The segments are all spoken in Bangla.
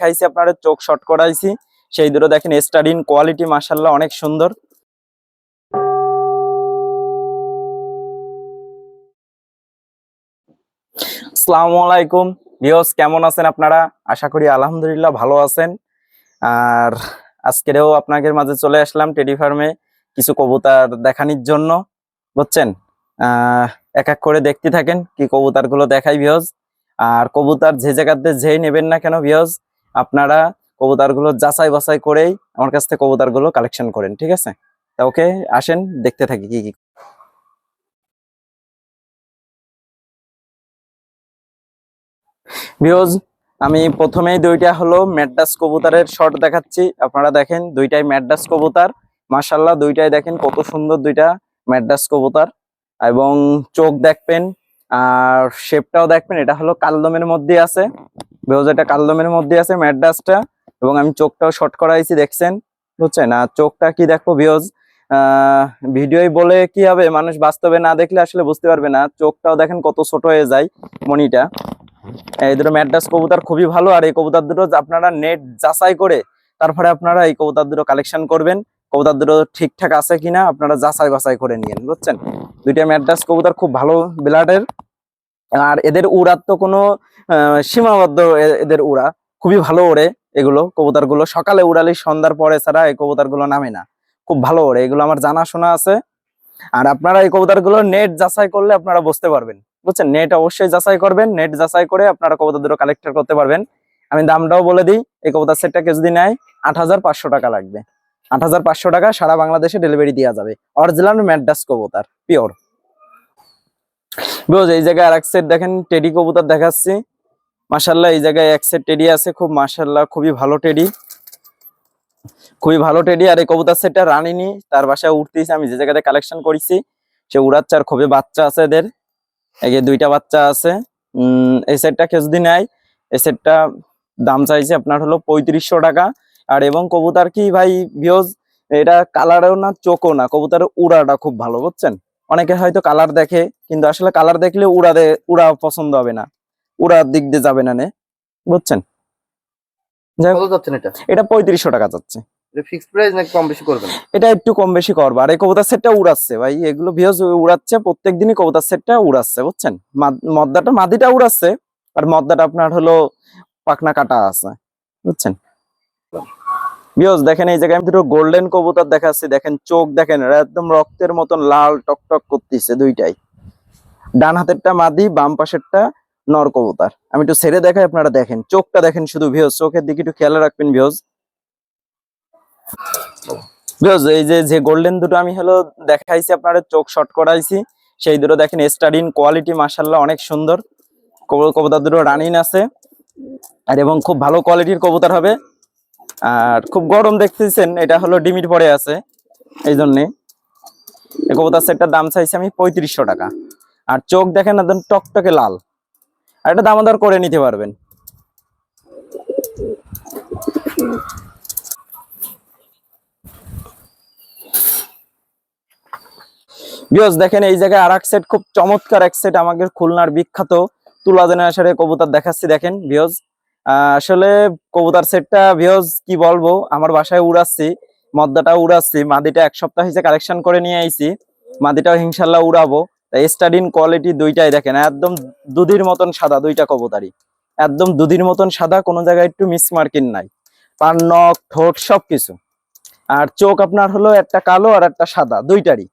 খাইছি আপনার চোখ শর্ট করাইছি। সেই দুটো দেখেন স্টাডিন কোয়ালিটি মাসাল্লাহ অনেক সুন্দর। আসসালামু আলাইকুম। ভিউস কেমন আছেন আপনারা? আশা করি আলহামদুলিল্লাহ ভালো আছেন। আর আজকেরও আপনাদের মাঝে চলে আসলাম টেডি ফার্মে কিছু কবুতর দেখানির জন্য, বুঝছেন? এক এক করে দেখতে থাকেন, কি কবুতরগুলো দেখাই ভিউজ আর কবুতর যে জায়গাতে যেই নেবেন না কেন ভিউজ আপনারা কবুতরগুলো যাচাই বাছাই করেই আমার কাছ থেকে কবুতরগুলো কালেকশন করেন, ঠিক আছে? তা ওকে আসেন, দেখতে থাকি কি কি ভিউজ আমি প্রথমেই দুইটা হলো ম্যাডাস কবুতরের শর্ট দেখাচ্ছি। আপনারা দেখেন, দুইটাই ম্যাডাস কবুতর। মাশাল্লাহ দুইটাই দেখেন কত সুন্দর দুইটা ম্যাডাস কবুতর। এবং চোখ দেখবেন আর শেপটাও দেখবেন, এটা হলো কালদমের মধ্যে আছে। ভিউজ এটা কালদমের মধ্যে আছে ম্যাডাসটা এবং আমি চোখটাও শর্ট করাইছি, দেখছেন? বুঝছেন? আর চোখটা কি দেখো ভিউজ ভিডিওই বলে কি হবে? মানুষ বাস্তবে না দেখলে আসলে বুঝতে পারবে না। চোখটাও দেখেন কত ছোট হয়ে যায় মনিটা। এই দুটো ম্যাড্রাস কবুতর খুবই ভালো। আর এই কবুতর দুটো আপনারা নেট যাচাই করে তারপরে আপনারা এই কবুতর দুটো কালেকশন করবেন। কবুতর দুটো ঠিকঠাক আছে কিনা আপনারা যাচাই বাছাই করে নিয়েন, বুঝছেন? দুইটা ম্যাড্রাস কবুতার খুব ভালো ব্লাডের আর এদের উড়ার তো কোনো সীমাবদ্ধ এদের উড়া। খুবই ভালো ওড়ে এগুলো কবুতরগুলো সকালে উড়ালে সন্ধ্যার পরে ছাড়া এই কবুতরগুলো নামে না। খুব ভালো ওড়ে, এগুলো আমার জানাশোনা আছে। আর আপনারা এই কবুতরগুলো নেট যাচাই করলে আপনারা বুঝতে পারবেন, বুঝছেন? নেট অবশ্যই যাচাই করবেন নেট যাচাই করে আপনারা কবুতর দুটো কালেক্ট করতে পারবেন। আমি দামটাও বলে দিই, এই কবুতর সেটটাকে যদি নেয় আট হাজার পাঁচশো টাকা লাগবে। আট হাজার পাঁচশো টাকা সারা বাংলাদেশে ডেলিভারি দেওয়া যাবে। অরিজিনাল ম্যাডাস কবুতার পিওর বুঝ এই জায়গায় আর এক সেট দেখেন টেডি কবুতার দেখাচ্ছি। মাসাল্লাহ এই জায়গায় এক সেট টেডি আছে, খুব মাসাল্লাহ খুবই ভালো টেডি খুবই ভালো টেডি আর এই কবুতর সেটটা রানিনি, তার বাসায় উঠতেছে আমি, যে জায়গাতে কালেকশন করেছি, সে উড়াচ্ছে আর খুবই বাচ্চা আছে এদের। যে দুইটা বাচ্চা আছে, উম, এই সেটটা কেউ যদি নেয়, এই সেটটা দাম চাইছে আপনার হলো পঁয়ত্রিশশো টাকা। আর এবং কবুতার কি ভাই ভিওজ এটা কালারও না চোখও না কবুতরের উড়াটা খুব ভালো বুঝছেন? অনেকে হয়তো কালার দেখে কিন্তু আসলে কালার দেখলে উড়া দে উড়া পছন্দ হবে না। উড়ার দিক দিয়ে যাবে না নে বুঝছেন? এটা? পঁয়ত্রিশশো টাকা যাচ্ছে। এটা একটু কম বেশি করব আর এই কবুতর সেটটা উড়াচ্ছে ভাই। এগুলো ভিউজ উড়াচ্ছে প্রত্যেক দিনই কবুতর সেটটা উড়াচ্ছে বুঝছেন? মাদ- মদ্দাটা মাদিটা উড়াচ্ছে আর মদ্দাটা আপনার হলো পাখনা কাটা আছে বুঝছেন? ভিউজ দেখেন এই জায়গায় আমি দুটো গোল্ডেন কবুতর দেখাচ্ছি। দেখেন চোখ দেখেন একদম রক্তের মতন লাল টকটক করতেছে দুইটাই। ডান হাতেরটা মাদি, বাম পাশেরটা নর কবুতর। আমি একটু ছেড়ে দেখাই, আপনারা দেখেন। চোখটা দেখেন শুধু ভিউজ চোখের দিকে একটু খেয়াল রাখবেন ভিউজ ভিউজ এই যে যে গোল্ডেন দুটো আমি হলো দেখাইছি, আপনারা চোখ শর্ট করাইছি। সেই দুটো দেখেন স্টাডিন কোয়ালিটি মাসাল্লাহ অনেক সুন্দর। কবু- কবুতর দুটো রানিন আছে। আর এবং খুব ভালো কোয়ালিটির কবুতর হবে। আর খুব গরম দেখতেছেন, এটা হলো ডিমিট পরে আছে এই জন্যে কবুতর সেটটার দাম চাইছি আমি পঁয়ত্রিশশো টাকা। আর চোখ দেখেন একদম টকটকে লাল। আর এটা দামাদার করে নিতে পারবেন। দেখেন এই জায়গায় আর এক সেট খুব চমৎকার এক সেট আমাদের খুলনার বিখ্যাত তুলা জেনারেশনের কবুতর দেখাচ্ছি, দেখেন বিয়স আসলে কবুতার সেটটা বিয়স কি বলব, আমার বাসায় উড়াচ্ছি, মদ্দাটা উড়াচ্ছি, মাদিটা এক সপ্তাহ হিসেবে কালেকশন করে নিয়ে আইছি, মাদিটাও ইনশাল্লাহ উড়াবো। স্টাডিন কোয়ালিটি দুইটাই দেখেন, একদম দুধির মতন সাদা দুইটা কবুতারই। একদম দুধির মতন সাদা, কোনো জায়গায় একটু মিস মার্কিন নাই। পার নখ, ঠোঁট, সবকিছু। আর চোখ আপনার হলো একটা কালো আর একটা সাদা, দুইটারই।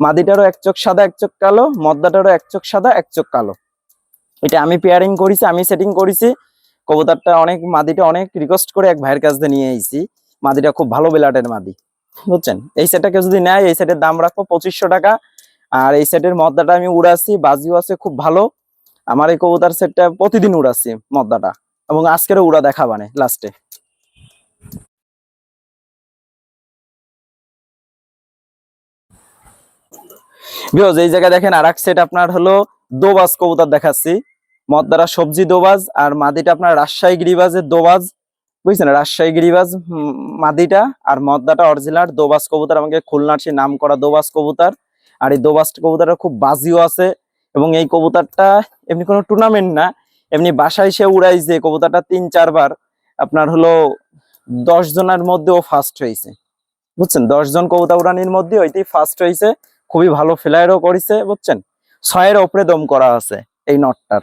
মাদিটারও এক চোখ সাদা, এক চোখ কালো, মদ্দাটারও এক চোখ সাদা, এক চোখ কালো। এটা আমি পেয়ারিং করেছি, আমি সেটিং করেছি কবুতরটা অনেক, মাদিটা অনেক রিকোয়েস্ট করে এক ভাইয়ের কাছ নিয়ে এসেছি মাদিটা খুব ভালো বেলাটের মাদি, বুঝছেন? এই সেটটাকে যদি নেয়, এই সেটের দাম রাখব পঁচিশশো টাকা। আর এই সেটের মদ্দাটা আমি উড়াচ্ছি, বাজিও আছে খুব ভালো। আমার এই কবুতার সেটটা প্রতিদিন উড়াচ্ছি মদ্দাটা, এবং আজকেরও উড়া দেখা দেখাবানে লাস্টে বিকজ এই জায়গায় দেখেন আর এক সেট আপনার হলো দোবাজ কবুতর দেখাচ্ছি। মদ্দারা সবজি দোবাজ আর মাদিটা আপনার রাজশাহী গিরিবাজের দোবাজ। বুঝছেন? রাজশাহী গিরিবাজ মাদিটা আর মদ্দাটা অরিজিনাল দোবাজ কবুতর। আমাকে খুলনার সে নাম করা দোবাজ কবুতর। আর এই দোবাজ কবুতরটা খুব বাজিও আছে এবং এই কবুতরটা এমনি কোনো টুর্নামেন্ট না, এমনি বাসায় সে উড়াইছে। কবুতরটা তিন, চারবার আপনার হলো দশ জনের মধ্যে ও ফার্স্ট হয়েছে। বুঝছেন? দশ জন কবুতা উড়ানির মধ্যে ওইটি ফার্স্ট হয়েছে খুবই ভালো ফ্লায়ারও করেছে, বুঝছেন? ছয়ের ওপরে দম করা আছে এই নটটার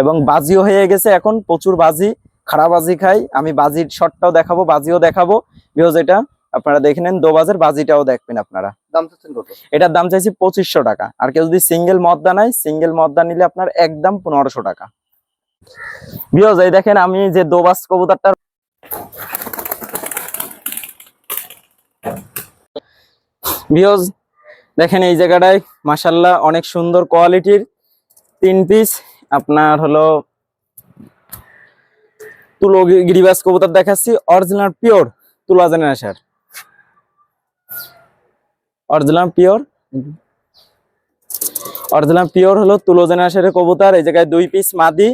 এবং বাজিও হয়ে গেছে এখন প্রচুর বাজি খারাপ বাজি খাই। আমি বাজির শটটাও দেখাবো বাজিও দেখাবো। বিকজ এটা আপনারা দেখে নেন দোবাজের বাজিটাও দেখবেন আপনারা। দাম চাচ্ছেন কত? এটার দাম চাইছি পঁচিশশো টাকা। আর কেউ যদি সিঙ্গেল মদ্দা নেয় সিঙ্গেল মদ্দা নিলে আপনার একদম পনেরোশো টাকা। বিয়জ এই দেখেন আমি যে দোবাস কবুতরটার বিয়জ দেখেন এই জায়গাটায় মাসাল্লাহ অনেক সুন্দর কোয়ালিটির তিন পিস। আপনার হলো তুলো গিরিবাস কবুতর দেখাচ্ছি অরিজিনাল পিওর তুলা generation original pure original pure হলো তুলো জেনারেশনের কবুতর, এই জায়গায় দুই পিস মাদি,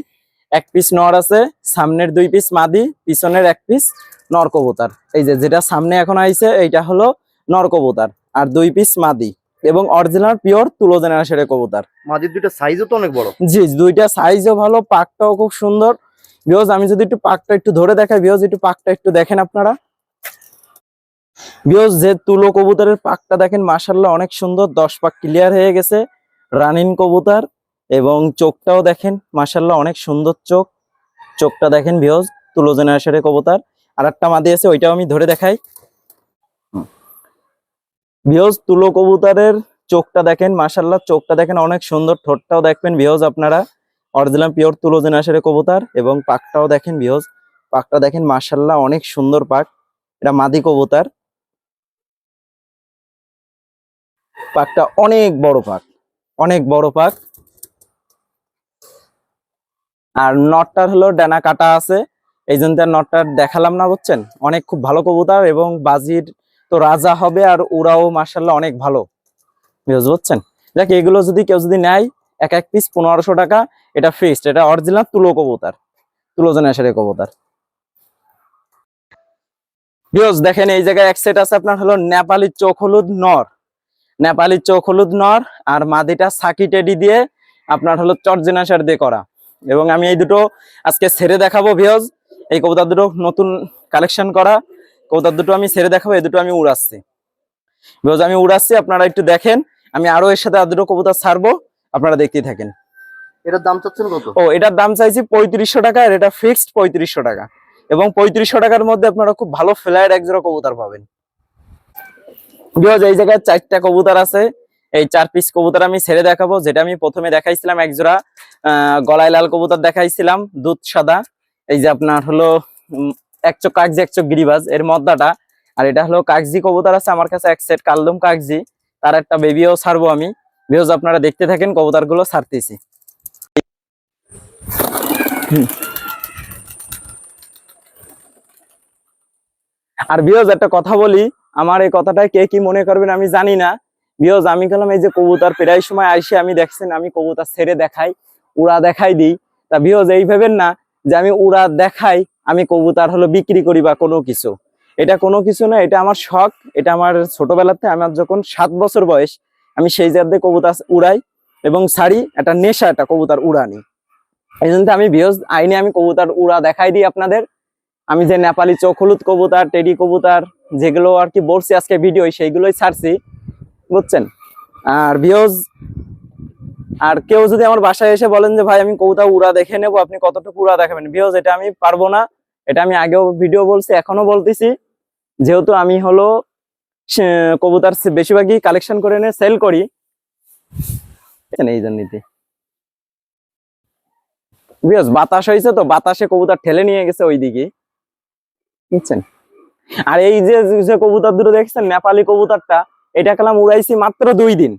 এক পিস নর আছে, সামনের দুই পিস মাদি, পিছনের এক পিস নর কবুতর। এই যে যেটা সামনে এখন আইছে, এইটা হলো নর কবুতর, আর দুই পিস মাদি। এবং অরিজিনাল পিওর তুলো জেনারেশনের কবুতর। মাঝের দুইটা সাইজও তো অনেক বড়। জি দুইটা সাইজও ভালো পাকটাও খুব সুন্দর। বিকজ আমি যদি একটু পাকটা একটু ধরে দেখাই বিকজ একটু পাকটা একটু দেখেন আপনারা। বিকজ যে তুলো কবুতরের পাকটা দেখেন মাসাল্লাহ অনেক সুন্দর দশ পাক ক্লিয়ার হয়ে গেছে। রানিন কবুতর এবং চোখটাও দেখেন মাসাল্লাহ অনেক সুন্দর চোখ। চোখটা দেখেন বিহজ তুলো জেনারেশনের কবুতর। আর একটা মাদি আছে ওইটাও আমি ধরে দেখাই। বিহজ তুলো কবুতরের চোখটা দেখেন মাসাল্লাহ চোখটা দেখেন, অনেক সুন্দর ঠোঁটটাও দেখবেন বিহজ আপনারা। অরিজিনাল পিওর তুলো জেনারেশনের কবুতর এবং পাকটাও দেখেন বিহজ পাকটা দেখেন মাসাল্লাহ অনেক সুন্দর পাক। এটা মাদি কবুতর। পাকটা অনেক বড় পাক, অনেক বড় পাক। আর নটটার হলো ডানা কাটা আছে। এই জন্য তার নটটার দেখালাম না, বুঝছেন? অনেক খুব ভালো কবুতর এবং বাজির তো রাজা হবে আর ওরাও মার্শাল্লাহ অনেক ভালো। বুঝ- বুঝছেন? দেখ এগুলো যদি কেউ যদি নেয়, এক এক পিস পনেরোশো টাকা, এটা ফিক্সড এটা অরিজিনাল তুলো কবুতর। তুলো জেনারেশনের কবুতর। বিয়স দেখেন, এই জায়গায় এক সেট আছে, আপনার হলো নেপালি চোখ হলুদ নর। নেপালি চোখ হলুদ নর আর মাদিটা সাকি টেডি দিয়ে আপনার হলো চর্জেনাশার দিয়ে করা। এবং আমি এই দুটো আজকে ছেড়ে দেখাবো ভিওজ এই কবুতর দুটো নতুন কালেকশন করা। কবুতর দুটো আমি ছেড়ে দেখাবো এই দুটো আমি উড়াচ্ছি। ভিওজ আমি উড়াচ্ছি আপনারা একটু দেখেন আমি আরও এর সাথে আর দুটো কবুতর ছাড়বো আপনারা দেখতেই থাকেন। এটার দাম চাচ্ছেন কত? ও এটার দাম চাইছি পঁয়ত্রিশশো টাকা আর এটা ফিক্সড পঁয়ত্রিশশো টাকা। এবং পঁয়ত্রিশশো টাকার মধ্যে আপনারা খুব ভালো ফ্লাইট এক জোড়া কবুতর পাবেন। বিকজ এই জায়গায় চারটা কবুতর আছে এই চার পিস কবুতর আমি ছেড়ে দেখাবো যেটা আমি প্রথমে দেখাইছিলাম এক জোড়া আহ, গলায় লাল কবুতর দেখাইছিলাম দুধ সাদা। এই যে আপনার হলো উম, এক চোখ কাগজি এক চোখ গিরিবাজ এর মদ্দাটা। আর এটা হলো কাগজি কবুতর আছে আমার কাছে এক সেট কালদম কাগজি। তার একটা বেবিও ছাড়বো আমি। বিকজ আপনারা দেখতে থাকেন কবুতরগুলো ছাড়তেছি। আর বিয়জ একটা কথা বলি আমার এই কথাটা কে কি মনে করবেন আমি জানি না। বিয়জ আমি গেলাম এই যে কবুতর প্রায় সময় আইসে আমি দেখছেন আমি কবুতর ছেড়ে দেখাই উড়া দেখাই দিই। তা বিয়জ এই ভেবেন না যে আমি উড়া দেখাই আমি কবুতর হলো বিক্রি করি বা কোনো কিছু। এটা কোনো কিছু না, এটা আমার শখ, এটা আমার ছোটবেলাতে আমার যখন সাত বছর বয়স, আমি সেই জায়গাতে কবুতর উড়াই এবং ছাড়ি, একটা নেশা, একটা কবুতর উড়ানি। এই জন্য আমি বিয়জ আইনে আমি কবুতর উড়া দেখাই দিই আপনাদের। আমি যে নেপালি চোখ হলুদ কবুতর, টেডি কবুতর, যেগুলো আর কি বলছি আজকে ভিডিও সেইগুলোই ছাড়ছি। বুঝছেন? আর ভিউজ আর কেউ যদি আমার বাসায় এসে বলেন যে, ভাই, আমি কবুতর উড়া দেখে নেব, আপনি কতটুকু উড়া দেখাবেন? ভিউজ এটা আমি পারব না। এটা আমি আগেও ভিডিও বলছি এখনও বলতেছি। যেহেতু আমি হলো কবুতর বেশিরভাগই কালেকশন করে এনে সেল করি। এই বাতাস হয়েছে তো, বাতাসে কবুতর ঠেলে নিয়ে গেছে ওইদিকে। বুঝছেন? আর এই যে যে কবুতর দুটো দেখছেন, নেপালি কবুতরটা, এটা কালাম উড়াইছি মাত্র দুই দিন।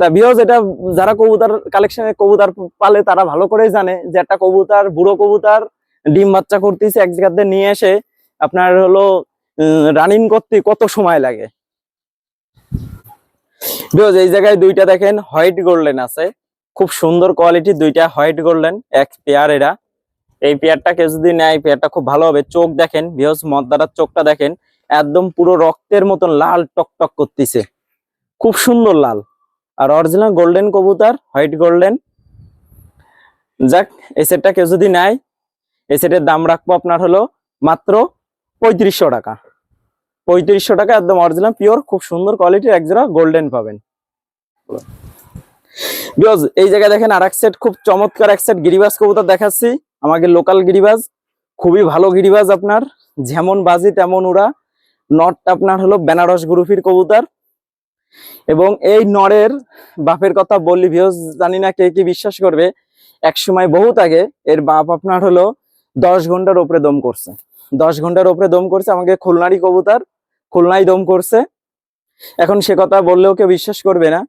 তা বিহজ এটা যারা কবুতর কালেকশনে কবুতর পালে, তারা ভালো করে জানে যে একটা কবুতর, বুড়ো কবুতর ডিম বাচ্চা করতেছে, এক জায়গাতে নিয়ে এসে আপনার হলো রানিং করতে কত সময় লাগে? বিকজ এই জায়গায় দুইটা দেখেন হোয়াইট গোল্ডেন আছে। খুব সুন্দর কোয়ালিটি দুইটা হোয়াইট গোল্ডেন এক পেয়ার এরা। এই পেয়ারটা কেউ যদি নেয় পেয়ারটা খুব ভালো হবে। চোখ দেখেন, বিহস, মদ্দারার চোখটা দেখেন, একদম পুরো রক্তের মতন লাল টক টক করতেছে। খুব সুন্দর লাল। আর অরিজিনাল গোল্ডেন কবুতর হোয়াইট গোল্ডেন যাক, এই সেটটা কেউ যদি নেয়, এই সেটের দাম রাখব আপনার হলো মাত্র পঁয়ত্রিশশো টাকা। পঁয়ত্রিশশো টাকা একদম অরিজিনাল পিওর খুব সুন্দর কোয়ালিটির একজোড়া গোল্ডেন পাবেন। বিকজ এই জায়গায় দেখেন আর এক সেট খুব চমৎকার এক সেট গিরিবাজ কবুতর দেখাচ্ছি। আমাকে লোকাল গিরিবাজ, খুবই ভালো গিরিবাজ আপনার। যেমন বাজি, তেমন উড়া। নট আপনার হলো বেনারস গ্রুপের কবুতর। এবং এই নরের বাপের কথা বললি ভিউজ জানি না কে কি বিশ্বাস করবে, এক সময় বহুত আগে এর বাপ আপনার হলো দশ ঘণ্টার ওপরে দম করছে। দশ ঘণ্টার ওপরে দম করছে, আমাকে খুলনারই কবুতার খুলনায় দম করছে। এখন সে কথা বললেও কেউ বিশ্বাস করবে না।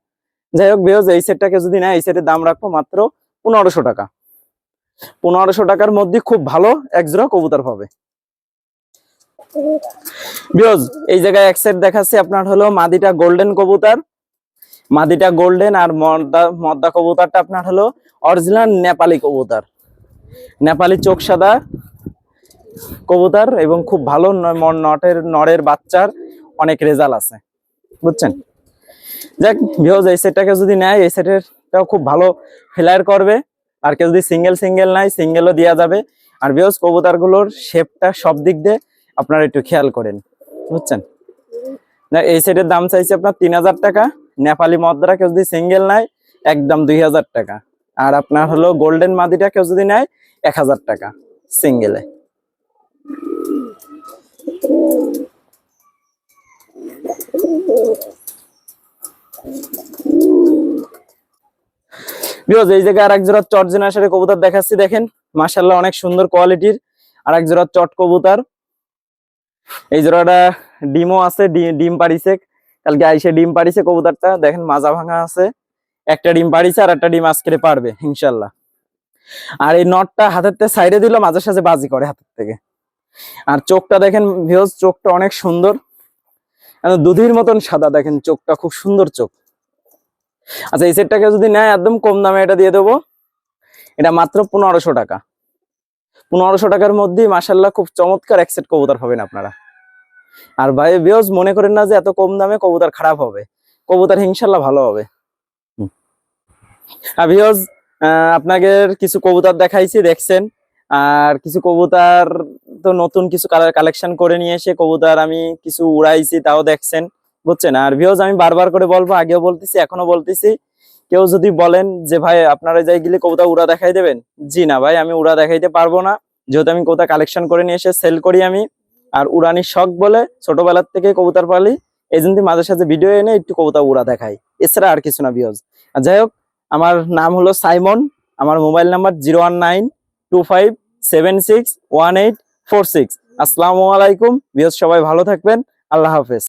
যাই হোক ভিউজ এই সেটটাকে যদি না এই সেটের দাম রাখব মাত্র পনেরোশো টাকা। পনেরোশো টাকার মধ্যে খুব ভালো এক জোড়া কবুতর পাবে। বিয়জ এই জায়গায় এক সেট দেখাচ্ছি, আপনার হলো মাদিটা গোল্ডেন কবুতর। মাদিটা গোল্ডেন আর মদ্দা মদ্দা কবুতরটা আপনার হলো অরিজিনাল নেপালি কবুতর। নেপালি চোখ সাদা কবুতর এবং খুব ভালো নটের নরের বাচ্চার অনেক রেজাল্ট আছে। বুঝছেন? যাক ভিউজ এই সেটটাকে যদি নেয়, এই সেটেরটাও খুব ভালো ফ্লায়ার করবে। আর কেউ যদি সিঙ্গেল সিঙ্গেল নেয় সিঙ্গেলও দেওয়া যাবে। আর ভিউজ কবুতরগুলোর শেপটা সব দিক দিয়ে আপনারা একটু খেয়াল করেন, বুঝছেন? না, এই সেটের দাম চাইছে আপনার তিন হাজার টাকা, নেপালি মদ্রা কেউ যদি সিঙ্গেল নেয়, একদম দুই হাজার টাকা। আর আপনার হলো গোল্ডেন মাদিটা কেউ যদি নেয়, এক হাজার টাকা সিঙ্গেলে এই জায়গায় আর এক জোড়া চট জেনারেশনের কবুতর দেখাচ্ছি, দেখেন। মাসাল্লাহ অনেক সুন্দর কোয়ালিটির আর এক জোড়া চট কবুতর। এই জোড়াটা ডিমও আছে ডিম পারিছে কালকে আইসে ডিম পারিছে কবুতরটা। দেখেন, মাজা ভাঙা আছে। একটা ডিম পারিছে আর একটা ডিম আজকে পারবে ইনশাল্লাহ। আর এই নটটা হাতের থেকে সাইডে দিল মাঝে সাঝে বাজি করে হাতের থেকে। আর চোখটা দেখেন ভিউজ চোখটা অনেক সুন্দর। দুধির মতন সাদা, দেখেন, চোখটা খুব সুন্দর চোখ। আচ্ছা এই সেটটাকে যদি নেয়, একদম কম দামে এটা দিয়ে দেবো। এটা মাত্র পনেরোশো টাকা। পনেরোশো টাকার মধ্যে মাসাল্লাহ খুব চমৎকার এক সেট কবুতর পাবেন আপনারা। আর ভাই বিয়স মনে করেন না যে এত কম দামে কবুতর খারাপ হবে। কবুতর ইনশাল্লাহ ভালো হবে। আর বিয়স আপনাকে কিছু কবুতর দেখাইছি, দেখছেন। আর কিছু কবুতর তো নতুন কিছু কালার কালেকশন করে নিয়ে এসে কবুতর আমি কিছু উড়াইছি, তাও দেখছেন। বুঝছেন? আর ভিউজ আমি বারবার করে বলব, আগেও বলতেছি এখনও বলতেছি। কেউ যদি বলেন যে, ভাই, আপনারা যাই গেলে কবুতর উড়া দেখাই দেবেন? জি না, ভাই, আমি উড়া দেখাইতে পারব না। যেহেতু আমি কবুতর কালেকশন করে নিয়ে এসে সেল করি আমি। আর উড়ানির শখ বলে ছোটবেলার থেকে কবুতর পালি। এই জন্য মাঝে সাঝে ভিডিও এনে একটু কবুতর উড়া দেখাই। এছাড়া আর কিছু না আর যাই হোক, আমার নাম হলো সাইমন। আমার mobile number zero one nine two five seven six one eight four six. আসসালামু আলাইকুম ভিউজ সবাই ভালো থাকবেন। আল্লাহ হাফেজ।